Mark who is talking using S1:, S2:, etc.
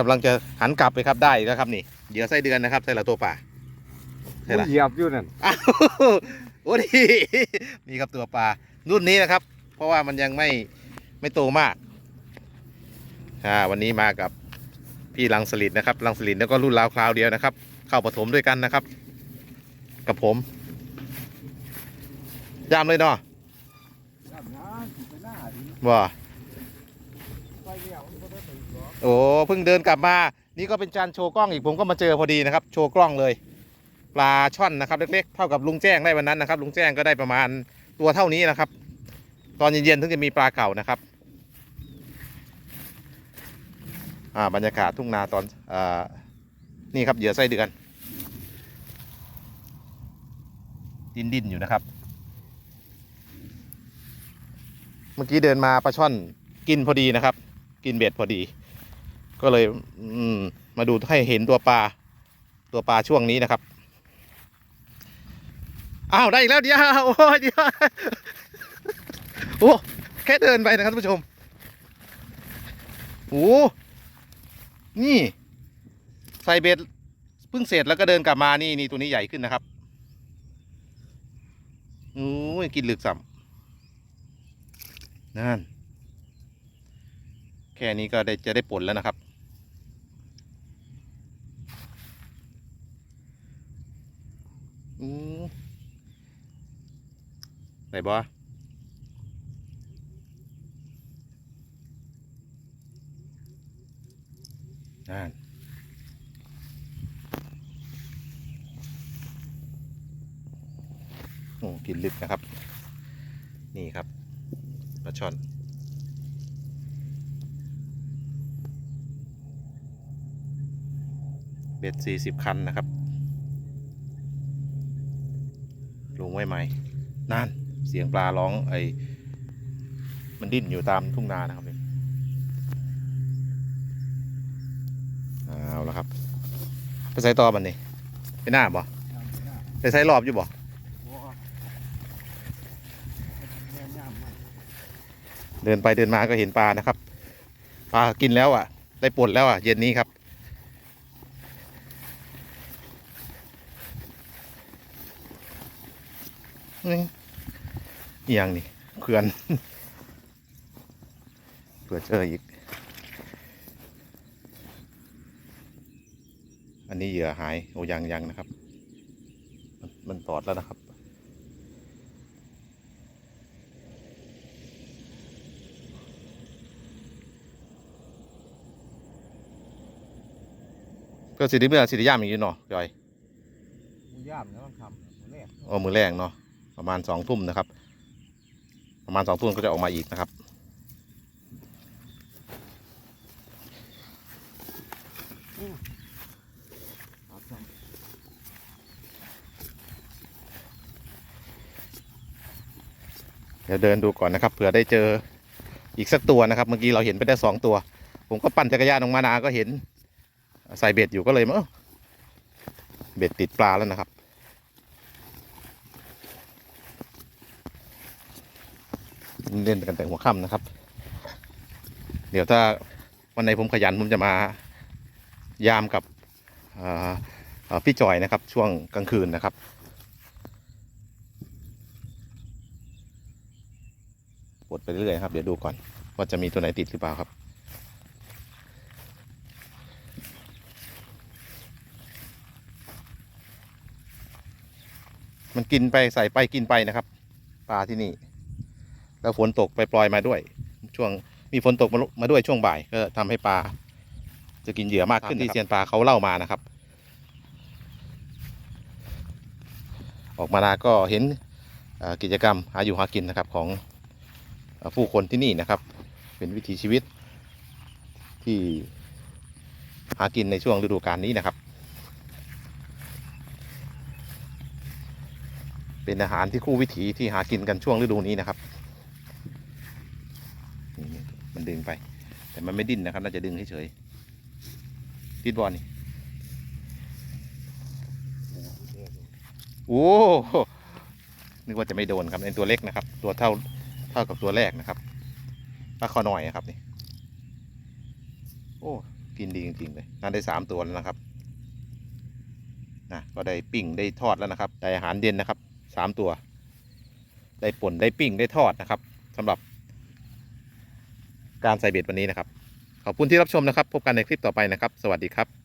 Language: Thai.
S1: กำลังจะหันกลับไปครับได้แล้วครับนี่เหยื่อไส้เดือนนะครับใส่ละตัวป่าใช่ละ
S2: เหยียบอยู่นั่น
S1: อ้าวโอ้ดีนี่ครับตัวปลารุ่นนี้นะครับ เพราะว่ามันยังไม่ไม่โตมากอ่าวันนี้มากับพี่ลังสลิดนะครับลังสลิดแล้วก็รุ่นราวคราวเดียวนะครับ เข้าปฐมด้วยกันนะครับ กับผม ยามเลยเนาะ
S2: ครับนะสิไปหน้าดิ
S1: ว่า โอ้เพิ่งเดินกลับมา นี่ก็เป็นจานโชว์กล้องอีกผมก็มาเจอพอดีนะครับ โชว์กล้องเลย ปลาช่อนนะครับ เล็กๆเท่ากับลุงแจ้งได้วันนั้นนะครับ ลุงแจ้งก็ได้ประมาณตัวเท่านี้นะครับ ตอนเย็นๆถึงจะมีปลาเก่านะครับอ่าบรรยากาศทุ่งนาตอนอ่านี่ครับเหยื่อไส้เดือน ดินดินๆอยู่นะครับ เมื่อกี้เดินมาปลาช่อนกินพอดีนะครับ กินเบ็ดพอดี ก็เลยอืมมาดูให้เห็นตัวปลาตัวปลาช่วงนี้นะครับอ้าวได้อีกแล้วเดียวโอ้ยเดียวโอ้แค่เดินไปนะครับท่านผู้ชมโอ้นี่ ใส่เบ็ดเพิ่งเสร็จแล้วก็เดินกลับมานี่นี่ตัวนี้ใหญ่ขึ้นนะครับโอ้ยกินลึกสัมนั่น แค่นี้ก็ได้จะได้ผลแล้วนะครับ อืมไหนบอนั่นโอ้กินลึกนะครับ นี่ครับปลาช่อนเบ็ดสี่สิบคันนะครับ ลงไว้ไหมนั่นเสียงปลาร้องไอมันดิ้นอยู่ตามทุ่งนานะครับนี่เอาแล้วครับไปใส่ต่อมันนี่ไปหน้าบ่
S2: ทางไปหน้า Dạ,
S1: ไปใส่รอบอยู่บ่
S2: บ่แม่ย่ามมัน
S1: เดินไปเดินมาก็เห็นปลานะครับ ปลากินแล้วอะ ได้ปลดแล้วอะ เย็นนี้ครับ นี่อหย่างนี่เขื่อนเผื่อเจออีก อันนี้เหยื่อหายโอ้ยังยังนะครับ มันมันตอดแล้วนะครับก็สิได้เมื่อสิได้ย่ามอย่างนี้เนาะจอย
S2: หมูย่ามแล้วมันคำหมูแรก
S1: เอามือแรงเนาะ ประมาณสองทุ่มนะครับ ประมาณสองทุ่มก็จะออกมาอีกนะครับ
S2: เดี๋
S1: ยวเดินดูก่อนนะครับเผื่อได้เจออีกสักตัวนะครับ เมื่อกี้เราเห็นไปได้สองตัว ผมก็ปั่นจักรยานออกมานาก็เห็น ใส่เบ็ดอยู่ก็เลยเอ้าเบ็ดติดปลาแล้วนะครับ เล่นกันแต่หัวค่ำนะครับ เดี๋ยวถ้าวันไหนผมขยันผมจะมายามกับพี่จอยนะครับ ช่วงกลางคืนนะครับปลดไปเรื่อยๆครับ เดี๋ยวดูก่อนว่าจะมีตัวไหนติดหรือเปล่าครับมันกินไปใส่ไปกินไปนะครับ ปลาที่นี่ แล้วฝนตกไปปล่อยมาด้วย ช่วงมีฝนตกมามาด้วยช่วงบ่ายก็ทำให้ปลาจะกินเหยื่อมากขึ้นที่เซียนปลาเขาเล่ามานะครับ ออกมานาก็เห็นเอ่อกิจกรรมหาอยู่หากินนะครับของเอ่อผู้คนที่นี่นะครับ เป็นวิถีชีวิตที่หากินในช่วงฤดูกาลนี้นะครับ เป็นอาหารที่คู่วิถีที่หากินกันช่วงฤดูนี้นะครับนี่มัน ดึงไป แต่มันไม่ดิ้นนะครับ น่าจะดึงเฉยๆติดบอลนี่โอ้โหนึกว่าจะไม่โดนครับในตัวเล็กนะครับ ตัวเท่าเท่ากับตัวแรกนะครับปลาคอหน่อยนะครับนี่โอ้กินดีจริงๆเลยน่าได้สามตัวแล้วนะครับนะก็ได้ปิ้งได้ทอดแล้วนะครับได้อาหารเย็นนะครับสามตัว ได้ป่นได้ปิ้งได้ทอดนะครับสำหรับ การใส่เบ็ดวันนี้นะครับ ขอบคุณที่รับชมนะครับ พบกันในคลิปต่อไปนะครับ สวัสดีครับ